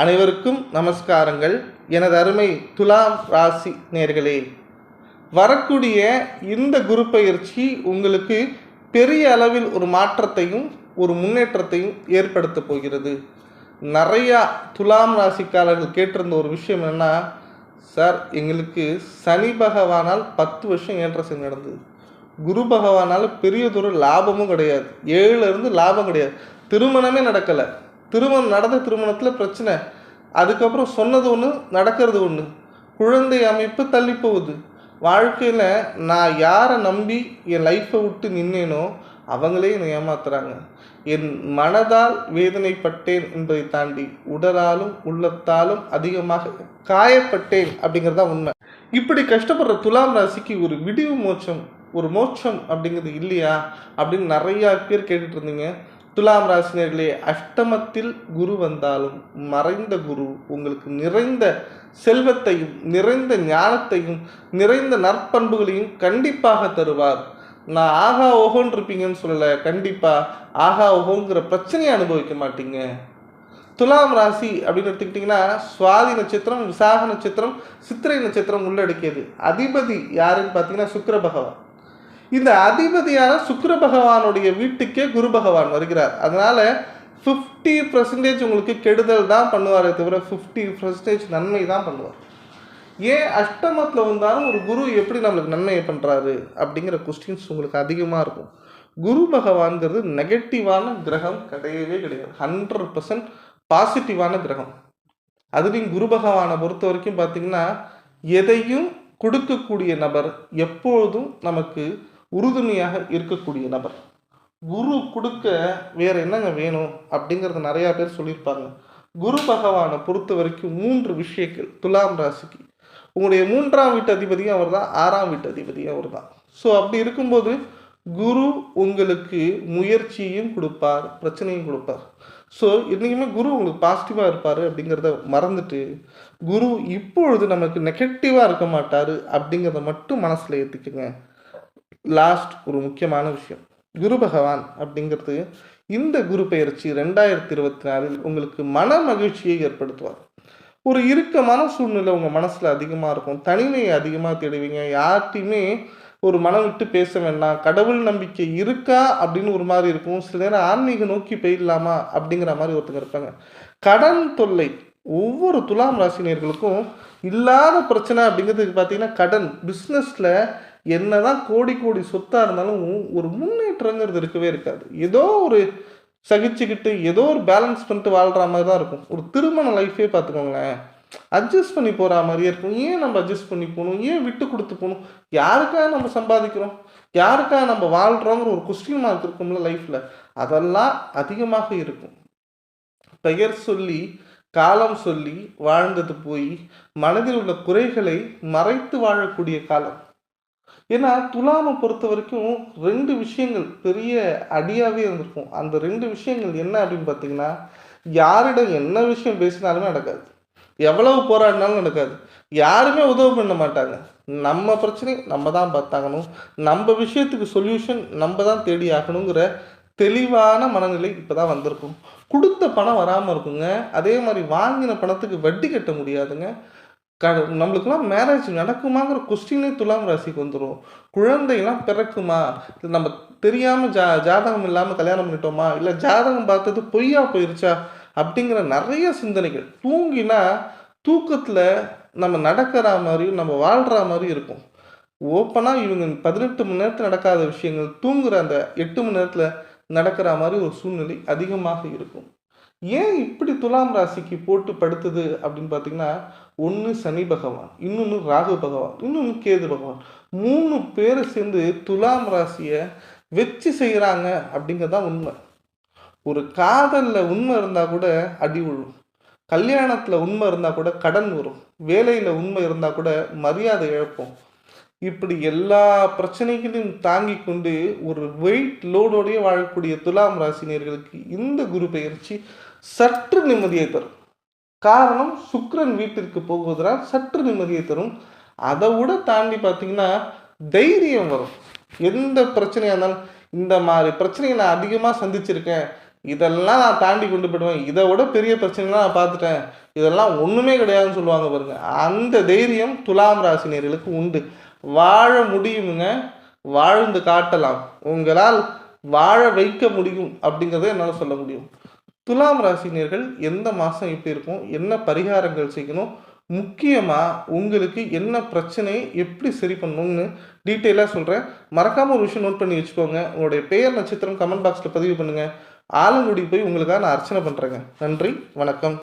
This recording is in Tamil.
அனைவருக்கும் நமஸ்காரங்கள். எனது அருமை துலாம் ராசி நேர்களே வரக்கூடிய இந்த குரு பயிற்சி உங்களுக்கு பெரிய அளவில் ஒரு மாற்றத்தையும் ஒரு முன்னேற்றத்தையும் ஏற்படுத்த போகிறது. நிறையா துலாம் ராசிக்காரர்கள் கேட்டிருந்த ஒரு விஷயம் என்னன்னா சார் எங்களுக்கு சனி பகவானால் பத்து வருஷம் ஏற்றசன் நடந்தது. குரு பகவானால் பெரியதொரு லாபமும் கிடையாது. ஏழுல இருந்து லாபம் கிடையாது. திருமணமே நடக்கலை. திருமணம் நடந்த திருமணத்தில் பிரச்சனை. அதுக்கப்புறம் சொன்னது ஒன்று நடக்கிறது ஒன்று குழந்தை அமைப்பு தள்ளி போகுது. வாழ்க்கையில் நான் யாரை நம்பி என் லைஃப்பை விட்டு நின்னேனோ அவங்களே என்னை ஏமாத்துறாங்க. என் மனதால் வேதனைப்பட்டேன் என்பதை தாண்டி உடலாலும் உள்ளத்தாலும் அதிகமாக காயப்பட்டேன் அப்படிங்கிறது தான் உண்மை. இப்படி கஷ்டப்படுற துலாம் ராசிக்கு ஒரு விடிவு மோட்சம் ஒரு மோட்சம் அப்படிங்கிறது இல்லையா அப்படின்னு நிறையா பேர் கேட்டுட்டு இருந்தீங்க. துலாம் ராசினர்களே அஷ்டமத்தில் குரு வந்தாலும் மறைந்த குரு உங்களுக்கு நிறைந்த செல்வத்தையும் நிறைந்த ஞானத்தையும் நிறைந்த நற்பண்புகளையும் கண்டிப்பாக தருவார். நான் ஆகா ஓஹோன்னு இருப்பீங்கன்னு சொல்லலை கண்டிப்பாக ஆகா ஓஹோங்கிற பிரச்சனையை அனுபவிக்க மாட்டீங்க. துலாம் ராசி அப்படின்னு எடுத்துக்கிட்டிங்கன்னா சுவாதி நட்சத்திரம் விசாக நட்சத்திரம் சித்திரை நட்சத்திரம் உள்ளடக்கியது. அதிபதி யாருன்னு பார்த்தீங்கன்னா சுக்கர பகவான். இந்த அதிபதியான சுக்கர பகவானுடைய வீட்டுக்கே குரு பகவான் வருகிறார். அதனால ஃபிஃப்டி பர்சன்டேஜ் உங்களுக்கு கெடுதல் தான் பண்ணுவாரே தவிர ஃபிஃப்டி பர்சன்டேஜ் நன்மை தான் பண்ணுவார். ஏன் அஷ்டமத்தில் வந்தாலும் ஒரு குரு எப்படி நம்மளுக்கு நன்மையை பண்ணுறாரு அப்படிங்கிற கொஸ்டின்ஸ் உங்களுக்கு அதிகமாக இருக்கும். குரு பகவான்கிறது நெகட்டிவான கிரகம் கிடையவே கிடையாது. ஹண்ட்ரட் பர்சன்ட் பாசிட்டிவான கிரகம். அதுலேயும் குரு பகவானை பொறுத்த வரைக்கும் பார்த்திங்கன்னா எதையும் கொடுக்கக்கூடிய நபர் எப்பொழுதும் நமக்கு உறுதுணையாக இருக்கக்கூடிய நபர். குரு கொடுக்க வேற என்னங்க வேணும் அப்படிங்கிறது நிறையா பேர் சொல்லியிருப்பாங்க. குரு பகவானை பொறுத்த வரைக்கும் மூன்று விஷயங்கள். துலாம் ராசிக்கு. உங்களுடைய மூன்றாம் வீட்டு அதிபதியும் அவர் தான் ஆறாம் வீட்டு அதிபதியும் அவர் தான் ஸோ அப்படி இருக்கும்போது குரு உங்களுக்கு முயற்சியும் கொடுப்பார் பிரச்சனையும் கொடுப்பார். ஸோ என்றைக்குமே குரு உங்களுக்கு பாசிட்டிவாக இருப்பார் அப்படிங்கிறத மறந்துட்டு குரு இப்பொழுது நமக்கு நெகட்டிவாக இருக்க மாட்டார் அப்படிங்கிறத மட்டும் மனசில் ஏற்றுக்குங்க லாஸ்ட் ஒரு முக்கியமான விஷயம். குரு பகவான் அப்படிங்கிறது இந்த குரு பயிற்சி ரெண்டாயிரத்தி இருபத்தி நாலில் உங்களுக்கு மன மகிழ்ச்சியை ஏற்படுத்துவார். ஒரு இறுக்கமான சூழ்நிலை உங்கள் மனசில் அதிகமாக இருக்கும். தனிமையை அதிகமாக தேடுவீங்க. யார்கிட்டையுமே ஒரு மனம் விட்டு பேச வேண்டாம். கடவுள் நம்பிக்கை இருக்கா அப்படின்னு ஒரு மாதிரி இருக்கும். சில நேரம் ஆன்மீக நோக்கி போயிடலாமா அப்படிங்கிற மாதிரி ஒருத்தங்க இருப்பாங்க. கடன் தொல்லை ஒவ்வொரு துலாம் ராசினியர்களுக்கும் இல்லாத பிரச்சனை அப்படிங்கிறது பார்த்தீங்கன்னா கடன் பிஸ்னஸில் என்னதான் கோடி கோடி சொத்தாக இருந்தாலும் ஒரு முன்னேற்றங்கிறது இருக்கவே இருக்காது. ஏதோ ஒரு சகிச்சுக்கிட்டு ஏதோ ஒரு பேலன்ஸ் பண்ணிட்டு வாழ்கிற மாதிரி தான் இருக்கும். ஒரு திருமண லைஃபே பார்த்துக்கோங்களேன். அட்ஜஸ்ட் பண்ணி போகிற மாதிரியே இருக்கும். ஏன் நம்ம அட்ஜஸ்ட் பண்ணி போகணும்? ஏன் விட்டு கொடுத்து போகணும்? யாருக்காக நம்ம சம்பாதிக்கிறோம்? யாருக்காக நம்ம வாழ்கிறோங்கிற ஒரு கொஸ்டின் மார்க் இருக்கும்ல லைஃப்பில் அதெல்லாம் அதிகமாக இருக்கும். பெயர் சொல்லி காலம் சொல்லி வாழ்ந்தது போய் மனதில் உள்ள குறைகளை மறைத்து வாழக்கூடிய காலம். ஏன்னா துலாமை பொறுத்த வரைக்கும் ரெண்டு விஷயங்கள் பெரிய அடியாகவே இருந்திருக்கும். அந்த ரெண்டு விஷயங்கள் என்ன அப்படின்னு பார்த்தீங்கன்னா யாரிடம் என்ன விஷயம் பேசினாலுமே நடக்காது. எவ்வளவு போராடினாலும் நடக்காது. யாருமே உதவி பண்ண மாட்டாங்க. நம்ம பிரச்சனை நம்ம தான் பார்த்தாகணும். நம்ம விஷயத்துக்கு சொல்யூஷன் நம்ம தான் தேடி ஆகணுங்கிற தெளிவான மனநிலை இப்போ தான் வந்திருக்கும். கொடுத்த பணம் வராமல் இருக்குங்க. அதே மாதிரி வாங்கின பணத்துக்கு வட்டி கட்ட முடியாதுங்க. க நம்மளுக்கெல்லாம் மேரேஜ் நடக்குமாங்கிற கொஸ்டினே துலாம் ராசிக்கு வந்துடும் குழந்தைலாம் பிறக்குமா? இல்லை நம்ம தெரியாமல் ஜா ஜாதகம் இல்லாமல் கல்யாணம் பண்ணிட்டோமா? இல்லை ஜாதகம் பார்த்தது பொய்யா போயிருச்சா? அப்படிங்கிற நிறைய சிந்தனைகள். தூங்கினா தூக்கத்தில் நம்ம நடக்கிற மாதிரியும் நம்ம வாழ்கிற மாதிரியும் இருக்கும். ஓப்பனாக இவங்க பதினெட்டு மணி நேரத்தில் நடக்காத விஷயங்கள் தூங்குற அந்த எட்டு மணி நேரத்தில் நடக்கிற மாதிரி ஒரு சூழ்நிலை அதிகமாக இருக்கும். ஏன் இப்படி துலாம் ராசிக்கு போட்டு படுத்துது அப்படின்னு பார்த்தீங்கன்னா ஒன்று சனி பகவான் இன்னொன்று ராகு பகவான் இன்னொன்று கேது பகவான். மூணு பேரை சேர்ந்து துலாம் ராசியை வச்சு செய்கிறாங்க அப்படிங்கிறதான் உண்மை. ஒரு காதலில் உண்மை இருந்தால் கூட அடி விழும். கல்யாணத்தில் உண்மை இருந்தால் கூட கடன் வரும். வேலையில் உண்மை இருந்தால் கூட மரியாதை இழப்போம். இப்படி எல்லா பிரச்சனைகளையும் தாங்கி கொண்டு ஒரு வெயிட் லோடோடையே வாழக்கூடிய துலாம் ராசினியர்களுக்கு இந்த குரு பயிற்சி சற்று நிம்மதியை தரும். காரணம் சுக்ரன் வீட்டிற்கு போகுவதால் சற்று நிம்மதியை தரும். அதை விட தாண்டி பார்த்தீங்கன்னா தைரியம் வரும். எந்த பிரச்சனையாக இருந்தாலும் இந்த மாதிரி பிரச்சனையை நான் அதிகமாக சந்திச்சிருக்கேன். இதெல்லாம் நான் தாண்டி கொண்டு போயிடுவேன். இதை விட பெரிய பிரச்சனைலாம் நான் பார்த்துட்டேன். இதெல்லாம் ஒன்றுமே கிடையாதுன்னு சொல்லுவாங்க பாருங்க. அந்த தைரியம் துலாம் ராசினியர்களுக்கு உண்டு. வாழ முடியுமுங்க. வாழ்ந்து காட்டலாம். உங்களால் வாழ வைக்க முடியும் அப்படிங்கிறத என்னால் சொல்ல முடியும். துலாம் ராசினியர்கள் எந்த மாதம் எப்படி இருக்கும் என்ன பரிகாரங்கள் செய்யணும் முக்கியமாக உங்களுக்கு என்ன பிரச்சனை எப்படி சரி பண்ணணும்னு டீட்டெயிலாக சொல்கிறேன் மறக்காமல் ஒரு விஷயம் நோட் பண்ணி வச்சுக்கோங்க. உங்களுடைய பெயர் நட்சத்திரம் கமெண்ட் பாக்ஸில் பதிவு பண்ணுங்கள் ஆலங்குடி போய் உங்களுக்காக நான் அர்ச்சனை பண்ணுறேங்க நன்றி வணக்கம்.